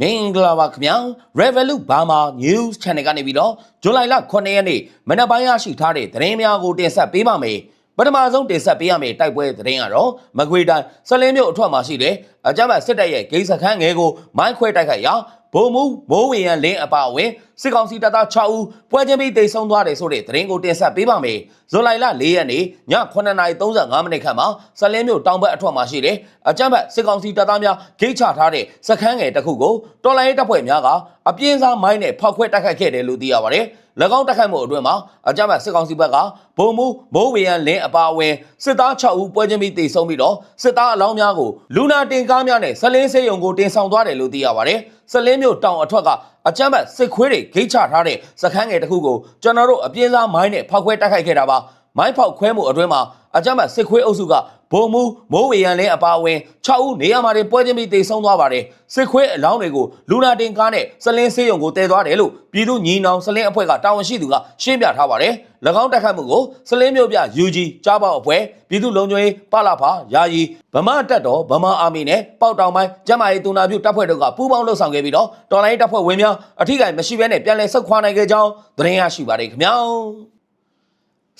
မင်္ဂလာပါခင်ဗျာ Revolut Burma News Channel ကနေပြီးတော့ဇွန်လ9ရက်နေ့မနက်ပိုင်းရရှိထားတဲ့သတင်းများကိုတင်ဆက်ပေးပါမယ်ပထမဆုံးတင်ဆက်ပေးရမယ့်တိုက်ပွဲသတင်းကတော့မကွေတိုင်းစလင်းမြို့အထွတ်မှာရှိတဲ့အကြမ်းဖက်စစ်တပ်ရဲ့ဂိမ်းစခန်းငယ်ကိုမိုင်းခွဲတိုက်ခိုက်ရာဗိုလ်မှူးမိုးဝေရန်လင်းအပါအဝင် စစ်ကောင်စီတပ်သား6ဦးပွဲချင်းပြီးတိတ်ဆုံးသွားတယ်ဆိုတဲ့သတင်းကိုတင်ဆက်ပေးပါမယ်ဇွန်လ4ရက်နေ့ည9:35မိနစ်ခန့်မှာစလင်းမြို့တောင်ဘက်အထွတ်မှာရှိတဲ့အကြမ်းဖက်စစ်ကောင်စီတပ်သားများဂိတ်ချထားတဲ့စခန်းငယ်တစ်ခုကိုတော်လိုင်းရေးတပ်ဖွဲ့များကအပြင်းစားမိုင်းနဲ့ဖောက်ခွဲတိုက်ခိုက်ခဲ့တယ်လို့သိရပါတယ်၎င်းတိုက်ခိုက်မှုအတွင်းမှာအကြမ်းဖက်စစ်ကောင်စီဘက်ကဗိုလ်မှူးမိုးဝေရန်လင်းအပါအဝင်စစ်သား6ဦးပွဲချင်းပြီးတိတ်ဆုံးပြီးတော့စစ်သားအလောင်းများကိုလူနာတင်ကားများနဲ့စလင်းစေးရုံကိုတင်ဆောင်သွားတယ်လို့သိရပါတယ်စလင်းမြို့တောင်အထွတ်က အကြမ်းဖက်စစ်ခွေးတွေဂိတ်ချထားတဲ့စခန်းငယ်တစ်ခုကိုကျွန်တော်တို့အပြင်းစားမိုင်းနဲ့ဖောက်ခွဲတိုက်ခိုက်ခဲ့တာပါ မိုင်းဖောက်ခွဲမှုအတွင်းမှာအကြမ်းဖက်စစ်ခွေးအုပ်စုကဗိုလ်မှူးမိုးဝေရန်လင်းအပါအဝင်6ဦးနေရာမှာတင်ပွဲချင်းပြီးတိတ်ဆုံးသွားပါတယ်စစ်ခွေးအလောင်းတွေကိုလူနာတင်ကားနဲ့စလင်းစေးရုံကိုတည်သွားတယ်လို့ပြည်သူညီနောင်စလင်းအဖွဲ့ကတာဝန်ရှိသူကရှင်းပြထားပါတယ်၎င်းတိုက်ခိုက်မှုကိုစလင်းမြို့ပြ UG ကြားပေါက်အဖွဲ့ပြည်သူလုံခြုံရေးပလာဖာယာယီဗမာတက်တော်ဗမာအာမီနဲ့ပေါက်တောင်ပိုင်းကျမ်းမာရေးတူနာပြုတပ်ဖွဲ့တို့ကပူးပေါင်းလှုပ်ဆောင်ခဲ့ပြီးတော့တော်လိုင်းတပ်ဖွဲ့ဝင်များအထိကိမရှိဘဲနဲ့ပြန်လည်ဆုတ်ခွာနိုင်ခဲ့ကြောင်းသတင်းရရှိပါတယ်ခင်ဗျာ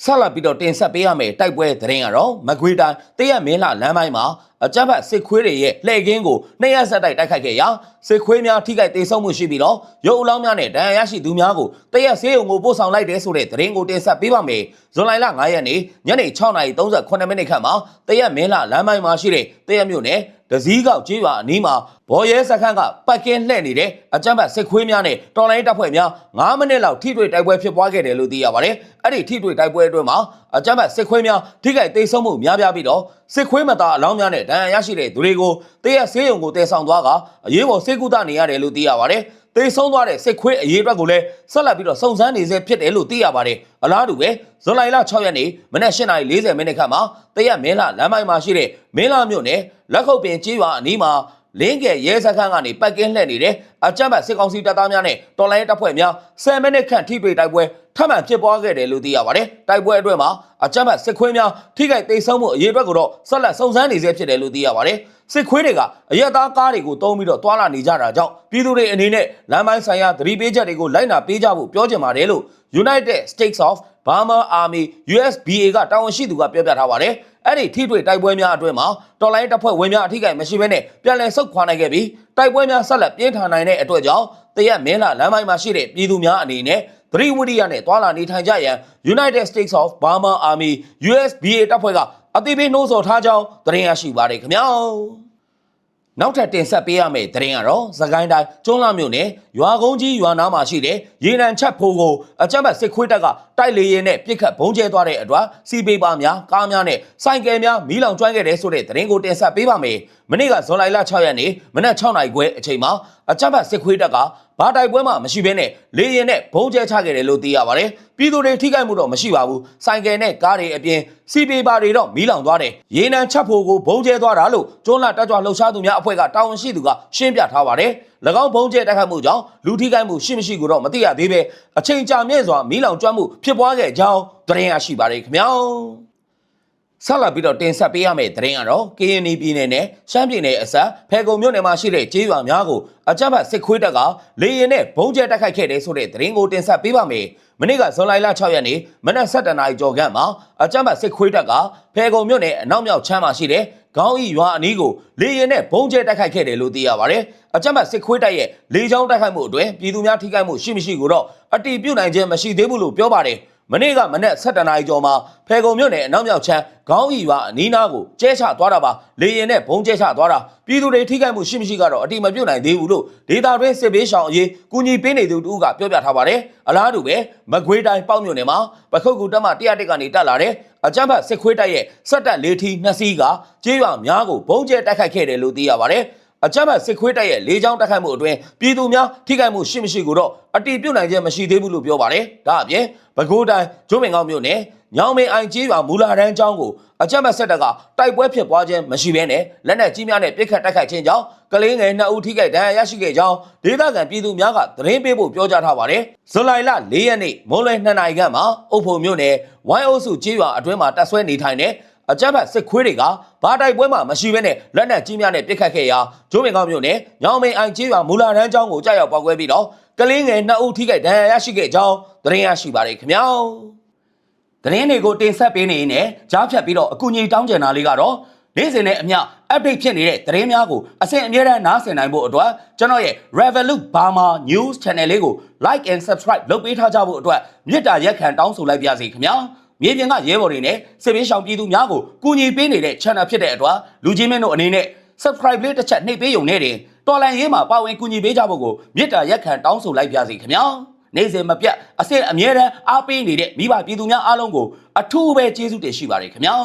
ဆက်လက်ပြီးတော့တင်ဆက်ပေးရမယ့်တိုက်ပွဲသတင်းကတော့မကွေးတိုင်းတရက်မင်းလှလမ်းပိုင်းမှာအကြမ်းဖက်စစ်ခွေးတွေရဲ့လှည့်ကင်းကိုနှစ်ရက်ဆက်တိုက်တိုက်ခိုက်ခဲ့ရာစစ်ခွေးများထိခိုက်ဒေဆုံးမှုရှိပြီးတော့ရုပ်အလောင်းများနဲ့ဒဏ်ရာရရှိသူများကိုတရက်ဆေးရုံကိုပို့ဆောင်လိုက်တယ်ဆိုတဲ့သတင်းကိုတင်ဆက်ပေးပါမယ်။ဇွန်လ9ရက်နေ့ညနေ6:38မိနစ်ခန့်မှာတရက်မင်းလှလမ်းပိုင်းမှာရှိတဲ့တရက်မြို့နယ် ဒဇီးကောက်ကျေးရွာအနီးမှာဘော်ရဲစခန်းကပတ်ကင်းလှည့်နေတဲ့အကြမ်းဖက်စစ်ခွေးများနဲ့တော်လိုင်းတပ်ဖွဲ့များ9မိနစ်လောက်ထိတွေ့တိုက်ပွဲဖြစ်ပွားခဲ့တယ်လို့သိရပါတယ်။အဲ့ဒီထိတွေ့တိုက်ပွဲအတွင်းမှာအကြမ်းဖက်စစ်ခွေးများထိခိုက်ဒေဆုံးမှုများပြားပြီးတော့စစ်ခွေးမသားအလောင်းများနဲ့ဒဏ်ရာရရှိတဲ့သူတွေကိုတရက်ဆေးရုံကိုတည်ဆောင်သွားကအရေးပေါ်ဆေးကုသနေရတယ်လို့သိရပါတယ်။ တေဆုံးသွားတဲ့စစ်ခွေးအရေးအတွက်ကိုလည်းဆက်လက်ပြီးတော့စုံစမ်းနေစေဖြစ်တယ်လို့သိရပါတယ်။အလားတူပဲဇွန်လ6ရက်နေ့မနက်8:40မိနစ်ခန့်မှာတရက်မင်းလာလမ်းပိုင်းမှာရှိတဲ့မင်းလာမြို့နယ်လက်ခုပ်ပင်ကျေးရွာအနီးမှာ လင်းကဲရဲစခန်းကနေပတ်ကင်းလှည့်နေတဲ့အကြမ်းဖက်စစ်ကောင်စီတပ်သားများနဲ့တော်လိုင်းတပ်ဖွဲ့များ10မိနစ်ခန့်ထိတွေ့တိုက်ပွဲထပ်မံဖြစ်ပွားခဲ့တယ်လို့သိရပါတယ်။တိုက်ပွဲအတွင်းမှာအကြမ်းဖက်စစ်ခွေးများထိခိုက်ဒေဆုံးမှုအရေးအတွက်ကိုတော့ဆက်လက်စုံစမ်းနေစေဖြစ်တယ်လို့သိရပါတယ်။စစ်ခွေးတွေကအရက်သားကားတွေကိုတုံးပြီးတော့တွာလာနေကြတာကြောင့်ပြည်သူတွေအနေနဲ့လမ်းပိုင်းဆိုင်ရာသတိပေးချက်တွေကိုလိုက်နာပေးကြဖို့ပြောချင်ပါတယ်လို့ United States of Burma Army USBA ကတာဝန်ရှိသူကပြောပြထားပါတယ်။ အဲ့ဒီထိတွေ့တိုက်ပွဲများအတွင်းမှာတော်လိုင်းတပ်ဖွဲ့ဝင်များအထိကိမရှိဘဲနဲ့ပြန်လည်ဆုတ်ခွာနိုင်ခဲ့ပြီးတိုက်ပွဲများဆက်လက်ပြင်းထန်နိုင်တဲ့အတွက်ကြောင့်တရက်မင်းလာလမ်းပိုင်းမှာရှိတဲ့ပြည်သူများအနေနဲ့သတိဝိရိယနဲ့တွာလာနေထိုင်ကြရန် United States of Burma Army USBA တပ်ဖွဲ့ကအသိပေးနှိုးဆော်ထားကြောင်းသတင်းရရှိပါတယ်ခင်ဗျာ နောက်ထပ်တင်ဆက်ပေးရမယ့်သတင်းကတော့သခိုင်းတိုင်းကျွန်းလာမြို့နယ်ရွာကုန်းကြီးရွာနားမှာရှိတဲ့ရေနံချက်ဖိုးကိုအကြမ်းဖက်စစ်ခွေးတပ်ကတိုက်လေရင်နဲ့ပြစ်ခတ်ဘုံကျဲသွားတဲ့အတွက်စီပေပါများကားများနဲ့စိုက်ကယ်များမီးလောင်ကျွမ်းခဲ့တဲ့ဆိုတဲ့သတင်းကိုတင်ဆက်ပေးပါမယ်။မနေ့ကဇွန်လ6ရက်နေ့မနက်6နာရီခွဲအချိန်မှာအကြမ်းဖက်စစ်ခွေးတပ်ကဘာတိုက်ပွဲမှမရှိဘဲနဲ့လေရင်နဲ့ဘုံကျဲချခဲ့တယ်လို့သိရပါတယ်။ပြည်သူတွေထိခိုက်မှုတော့မရှိပါဘူး။စိုက်ကယ်နဲ့ကားတွေအပြင်စီပေပါတွေတော့မီးလောင်သွားတယ်။ရေနံချက်ဖိုးကိုဘုံကျဲသွားတာလို့ကျွန်းလာတက်ကြွလှုပ်ရှားသူများအဖွဲ့ကတာဝန်ရှိသူကရှင်းပြထားပါတယ်။၎င်းဘုံကျဲတိုက်ခတ်မှုကြောင့်လူထိခိုက်မှုရှိမရှိကိုတော့မသိရသေးပဲအချိန်ကြာမြင့်စွာမီးလောင်ကျွမ်းမှုဖြစ်ပွားခဲ့ကြောင်းသတင်းရရှိပါတယ်ခင်ဗျာ ဆက်လက်ပြီးတော့တင်ဆက်ပေးရမယ့်သတင်းကတော့ KNY ပြည်နယ်နဲ့ရှမ်းပြည်နယ်အစပ်ဖဲကုံမြို့နယ်မှာရှိတဲ့ကျေးရွာများကိုအကြမ်းဖက်စစ်ခွေးတပ်ကလေရင်နဲ့ဘုံကျဲတိုက်ခိုက်ခဲ့တဲ့ဆိုတဲ့သတင်းကိုတင်ဆက်ပေးပါမယ်။မနေ့ကဇွန်လ6ရက်နေ့မနက်7:00နာရီကျော်ခန့်မှာအကြမ်းဖက်စစ်ခွေးတပ်ကဖဲကုံမြို့နယ်အနောက်မြောက်ချမ်းမှာရှိတဲ့ခေါင်းဤရွာအနီးကိုလေရင်နဲ့ဘုံကျဲတိုက်ခိုက်ခဲ့တယ်လို့သိရပါတယ်။အကြမ်းဖက်စစ်ခွေးတပ်ရဲ့လေကြောင်းတိုက်ခိုက်မှုအတွင်းပြည်သူများထိခိုက်မှုရှိမရှိကိုတော့အတိပြုတ်နိုင်ခြင်းမရှိသေးဘူးလို့ပြောပါတယ်။ မနေ့ကမနေ့7နာရီကျော်မှာဖဲကုံမြို့နယ်အနောက်မြောက်ချမ်းခေါင်းဤရွာအနီးနားကိုကျဲချသွားတာပါလေရင်နဲ့ဘုံကျဲချသွားတာပြည်သူတွေထိခိုက်မှုရှိမရှိကတော့အတိမပြုတ်နိုင်သေးဘူးလို့ဒေတာတွင်းစစ်ဘေးရှောင်အရေးကူညီပေးနေသူတူကပြောပြထားပါတယ်အလားတူပဲမကွေးတိုင်းပေါ့မြို့နယ်မှာပခုတ်ကူတက်မ101ကနေတက်လာတဲ့အကြမ်းဖက်စစ်ခွေးတပ်ရဲ့စက်တက်လေးထီနှစ်စီးကကျေးရွာများကိုဘုံကျဲတိုက်ခိုက်ခဲ့တယ်လို့သိရပါတယ် အကြမ်းဖက်စစ်ခွေးတပ်ရဲ့လေးချောင်းတိုက်ခိုက်မှုအတွင်းပြည်သူများထိခိုက်မှုရှိမရှိကိုတော့အတိပြုတ်နိုင်ခြင်းမရှိသေးဘူးလို့ပြောပါတယ်။ဒါအပြင်ပဲခူးတိုင်းကျွန်းပင်ကောက်မြို့နယ်ညောင်မင်းအိုင်ကြီးရွာမူလာတန်းကျောင်းကိုအကြမ်းဖက်စစ်တပ်ကတိုက်ပွဲဖြစ်ပွားခြင်းမရှိဘဲနဲ့လက်နက်ကြီးများနဲ့ပစ်ခတ်တိုက်ခိုက်ခြင်းကြောင့်ကလေးငယ်2ဦးထိခိုက်ဒဏ်ရာရရှိခဲ့ကြောင်းဒေသခံပြည်သူများကသတင်းပေးဖို့ပြောကြားထားပါတယ်။ဇူလိုင်လ4ရက်နေ့မွန်းလွဲ2နာရီခန့်မှာအုပ်ဖို့မြို့နယ်ဝိုင်းအုပ်စုကြီးရွာအတွင်းမှာတပ်ဆွဲနေထိုင်တဲ့ အကြမ်းဖက်စစ်ခွေးတွေကဘာတိုက်ပွဲမှမရှိဘဲနဲ့လက်နက်ကြီးများနဲ့ပစ်ခတ်ခဲ့ရာကျိုးမင်ကောင်းမြို့နယ်ညောင်မင်အိုင်ကျေးရွာမူလာရန်ကျောင်းကိုကြောက်ရောက်ပေါက်ကွဲပြီးတော့ကလင်းငယ်နှစ်ဦးထိခိုက်ဒဏ်ရာရရှိခဲ့ကြောင်းသတင်းရရှိပါတယ်ခင်ဗျာ။သတင်းတွေကိုတင်ဆက်ပေးနေရင်လည်းကြားဖြတ်ပြီးတော့အကူအညီတောင်းကျင်တာလေးကတော့နေ့စဉ်နဲ့အမျှ update ဖြစ်နေတဲ့သတင်းများကိုအစဉ်အမြဲတမ်းနားဆင်နိုင်ဖို့အတွက်ကျွန်တော်ရဲ့ Revolut Burma News Channel လေးကို like and subscribe လုပ်ပေးထားကြဖို့အတွက်မြစ်တာရက်ခံတောင်းဆိုလိုက်ပါစီခင်ဗျာ မြေပြင်ကရဲဘော်တွေနဲ့စစ်ပေးရှောင်ပြည်သူများကိုကူညီပေးနေတဲ့ channel ဖြစ်တဲ့အတွက်လူကြီးမင်းတို့အနေနဲ့ subscribe လေးတစ်ချက်နှိပ်ပေးရုံနဲ့တင်တော်လန်ရေးမှာပါဝင်ကူညီပေးကြဖို့ကိုမြစ်တာရက်ခံတောင်းဆိုလိုက်ပါစီခင်ဗျာနေ့စဉ်မပြတ်အစစ်အမြဲတမ်းအားပေးနေတဲ့မိဘပြည်သူများအားလုံးကိုအထူးပဲကျေးဇူးတင်ရှိပါတယ်ခင်ဗျာ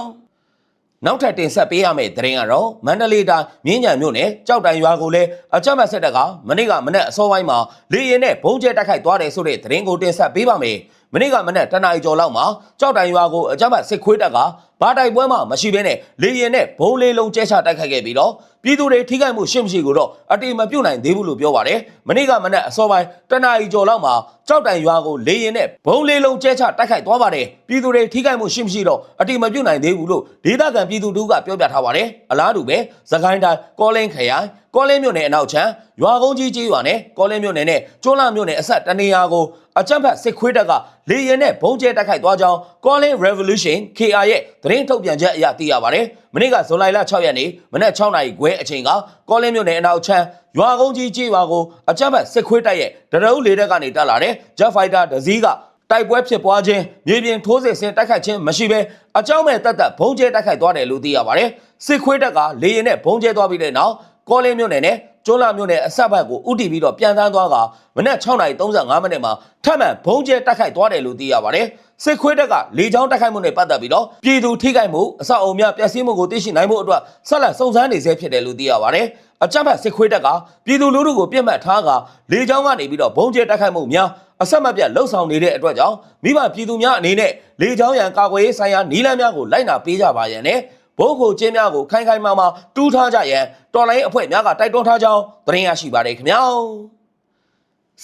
နောက်ထပ်တင်ဆက်ပေးရမယ့်သတင်းကတော့မန္တလေးတိုင်းမြင်းညံမြို့နယ်ကြောက်တိုင်ရွာကိုလည်းအကြမ်းဖက်စစ်တပ်ကမနေ့ကမနေ့အစောပိုင်းမှာလေရင်နဲ့ဘုံကျဲတိုက်ခိုက်သွားတယ်ဆိုတဲ့သတင်းကိုတင်ဆက်ပေးပါမယ်။ မနေ့ကမနေ့တနအီကျော်လောက်မှာကြောက်တိုင်ရွာကိုအကြမ်းဖက်စစ်ခွေးတပ်ကဘာတိုက်ပွဲမှမရှိဘဲနဲ့လေရင်နဲ့ဘုံလေးလုံးကျဲချတိုက်ခိုက်ခဲ့ပြီးတော့ပြည်သူတွေထိခိုက်မှုရှိမရှိကိုတော့အတိမပြုတ်နိုင်သေးဘူးလို့ပြောပါတယ်။မနေ့ကမနေ့အစောပိုင်းတနအီကျော်လောက်မှာကြောက်တိုင်ရွာကိုလေရင်နဲ့ဘုံလေးလုံးကျဲချတိုက်ခိုက်သွားပါတယ်။ပြည်သူတွေထိခိုက်မှုရှိမရှိတော့အတိမပြုတ်နိုင်သေးဘူးလို့ဒေသခံပြည်သူတို့ကပြောပြထားပါတယ်။အလားတူပဲသခိုင်းတိုင်းကောလင်းခရိုင်ကောလင်းမြို့နယ်အနောက်ချမ်းရွာကုန်းကြီးကြီးရွာနဲ့ကောလင်းမြို့နယ်နဲ့ကျွန်းလာမြို့နယ်အဆက်တနေရာကို အကြမ်းဖက်စစ်ခွေးတပ်ကလေရင်နဲ့ဘုံကျဲတိုက်ခိုက်သွားကြောင်းကောလင်း Revolution KR ရဲ့သတင်းထုတ်ပြန်ချက်အရသိရပါတယ်။မနေ့ကဇွန်လ6ရက်နေ့မနက်6နာရီခွဲအချိန်ကကောလင်းမြို့နယ်အနောက်ချမ်းရွာကုန်းကြီးကြီးရွာကိုအကြမ်းဖက်စစ်ခွေးတပ်ရဲ့ဒရုန်းလေတပ်ကနေတက်လာတဲ့ Jet Fighter တစ်စီးကတိုက်ပွဲဖြစ်ပွားခြင်းမြေပြင်ထိုးစစ်ဆင်တိုက်ခိုက်ခြင်းမရှိဘဲအကြောင်းမဲ့တက်တက်ဘုံကျဲတိုက်ခိုက်သွားတယ်လို့သိရပါတယ်စစ်ခွေးတပ်ကလေရင်နဲ့ဘုံကျဲသွားပြီးတဲ့နောက်ကောလင်းမြို့နယ်နဲ့ ကျွန်းလာမြို့နယ်အဆက်ဘက်ကိုဥတီပြီးတော့ပြန်တန်းသွားကမနက်6:35မိနစ်မှာထပ်မံဘုံကျဲတိုက်ခိုက်သွားတယ်လို့သိရပါတယ်စစ်ခွေးတပ်ကလေကြောင်းတိုက်ခိုက်မှုနဲ့ပတ်သက်ပြီးတော့ပြည်သူထိခိုက်မှုအဆောက်အအုံများပျက်စီးမှုကိုသိရှိနိုင်မှုအတွက်ဆက်လက်စုံစမ်းနေဆဲဖြစ်တယ်လို့သိရပါတယ်အကြမ်းဖက်စစ်ခွေးတပ်ကပြည်သူလူထုကိုပြစ်မှတ်ထားကလေကြောင်းကနေပြီးတော့ဘုံကျဲတိုက်ခိုက်မှုများအဆက်မပြတ်လှုပ်ဆောင်နေတဲ့အတွက်ကြောင့်မိဘပြည်သူများအနေနဲ့လေကြောင်းရန်ကာကွယ်ရေးဆိုင်ရာနီးလမ်းများကိုလိုက်နာပေးကြပါရန်နဲ့ ဘိုးကိုကျင်းများကိုခိုင်ခိုင်မာမာတူးထားကြရန်တော်လိုင်းအဖွဲ့များကတိုက်တွန်းထားကြောင်းသတင်းရရှိပါတယ်ခင်ဗျာ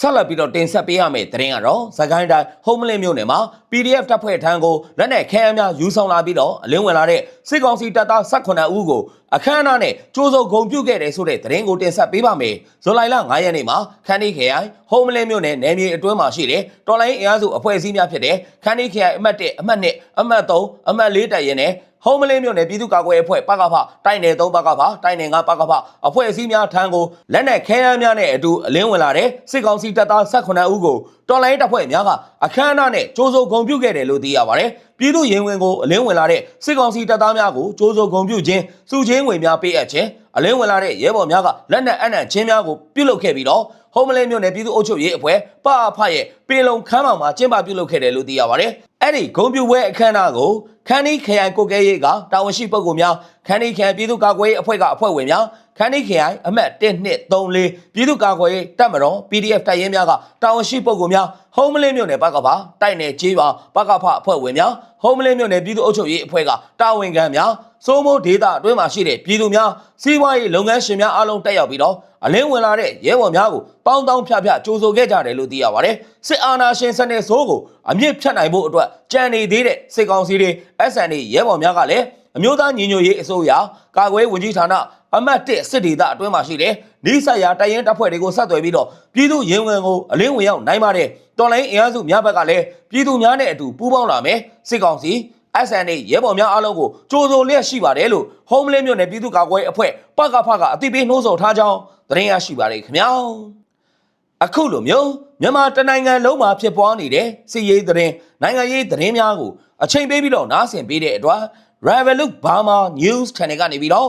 ဆက်လက်ပြီးတော့တင်ဆက်ပေးရမယ့်သတင်းကတော့သခိုင်းတိုင်းဟုံးမလင်းမြို့နယ်မှာ PDF တပ်ဖွဲ့ထံကိုလက်နက်ခဲယမ်းများယူဆောင်လာပြီးတော့အလင်းဝင်လာတဲ့စစ်ကောင်စီတပ်သား18ဦးကိုအခမ်းအနားနဲ့ကြိုးစုပ်ဂုံပြုတ်ခဲ့တယ်ဆိုတဲ့သတင်းကိုတင်ဆက်ပေးပါမယ်။ဇွန်လ9ရက်နေ့မှာခန်းဒီခရိုင်ဟုံးမလင်းမြို့နယ်နယ်မြေအတွင်းမှာရှိတဲ့တော်လိုင်းအင်အားစုအဖွဲ့အစည်းများဖြစ်တဲ့ခန်းဒီခရိုင်အမှတ်1အမှတ်2အမှတ်3အမှတ်4တပ်ရင်နဲ့ ဟုံးမလင်းမြို့နယ်ပြည်သူ့ကာကွယ်ရေးအဖွဲ့ပကဖတိုက်နယ်3ပကဖတိုက်နယ်5ပကဖအဖွဲ့အစည်းများထံကိုလက်နက်ခဲယမ်းများနဲ့အတူအလင်းဝင်လာတဲ့စစ်ကောင်စီတပ်သား18ဦးကိုတော်လိုင်းတပ်ဖွဲ့များကအခမ်းအနားနဲ့ကြိုးစိုးဂုံပြုတ်ခဲ့တယ်လို့သိရပါတယ်။ပြည်သူရင်ဝင်ကိုအလင်းဝင်လာတဲ့စစ်ကောင်စီတပ်သားများကိုကြိုးစိုးဂုံပြုတ်ခြင်းစုချင်းငွေများပေးအပ်ခြင်းအလင်းဝင်လာတဲ့ရဲဘော်များကလက်နက်အနှံ့ချင်းများကိုပြုတ်လုခဲ့ပြီးတော့ဟုံးမလင်းမြို့နယ်ပြည်သူ့အုပ်ချုပ်ရေးအဖွဲ့ပအဖရဲ့ပေလုံခမ်းမောင်မှာကျင်းပပြုတ်လုခဲ့တယ်လို့သိရပါတယ်။ အဲ့ဒီဂုံပြူပွဲအခမ်းအနားကိုခန်းဒီခရိုင်ကိုကဲရေးကတာဝန်ရှိပုဂ္ဂိုလ်များခန်းဒီခရိုင်ပြည်သူ့ကာကွယ်ရေးအဖွဲ့ကအဖွဲ့ဝင်များ ခန်းဒီခရိုင်အမှတ်1 2 3 4ပြည်သူ့ကာကွယ်ရေးတပ်မတော် PDF တပ်ရင်းများကတာဝန်ရှိပုဂ္ဂိုလ်များဟုံးမလင်းမြို့နယ်ဘက်ကပါတိုက်နယ်ကျေးပါဘကဖအဖွဲ့ဝင်များဟုံးမလင်းမြို့နယ်ပြည်သူ့အုပ်ချုပ်ရေးအဖွဲ့ကတာဝန်ခံများစိုးမိုးဒေတာအတွင်းမှာရှိတဲ့ပြည်သူများစီးပွားရေးလုပ်ငန်းရှင်များအားလုံးတက်ရောက်ပြီးတော့အလင်းဝင်လာတဲ့ရဲဘော်များကိုပေါင်းတောင်းဖြဖြကြိုးဆိုခဲ့ကြတယ်လို့သိရပါတယ်စစ်အာဏာရှင်စနစ်ဆိုးကိုအမြင့်ဖြတ်နိုင်ဖို့အတွက်ကြံနေသေးတဲ့စစ်ကောင်စီတွေ SND ရဲဘော်များကလည်းအမျိုးသားညီညွတ်ရေးအစိုးရကာကွယ်ဝင်ကြီးဌာန အမတ်1စစ်ဒေသအတွင်းမှာရှိတဲ့နေဆက်ရာတိုင်ရင်တပ်ဖွဲ့တွေကိုဆက်သွယ်ပြီးတော့ပြည်သူရင်ဝင်ကိုအလင်းဝင်ရောက်နိုင်ပါတယ်တော်လိုင်းအင်အားစုများဘက်ကလည်းပြည်သူများနဲ့အတူပူးပေါင်းလာမယ်စစ်ကောင်စီ SNA ရဲဘော်များအားလုံးကိုကြိုးစိုးလျက်ရှိပါတယ်လို့ Homeland မြို့နယ်ပြည်သူ့ကာကွယ်ရေးအဖွဲ့ပကဖကအသိပေးနှိုးဆော်ထားကြောင်းသတင်းရရှိပါတယ်ခင်ဗျာအခုလိုမျိုးမြန်မာတနိုင်ငံလုံးမှာဖြစ်ပွားနေတဲ့စစ်ရေးသတင်းနိုင်ငံရေးသတင်းများကိုအချိန်ပေးပြီးတော့နားဆင်ပေးတဲ့အတွက် Revolut Burma News Channel ကနေပြီးတော့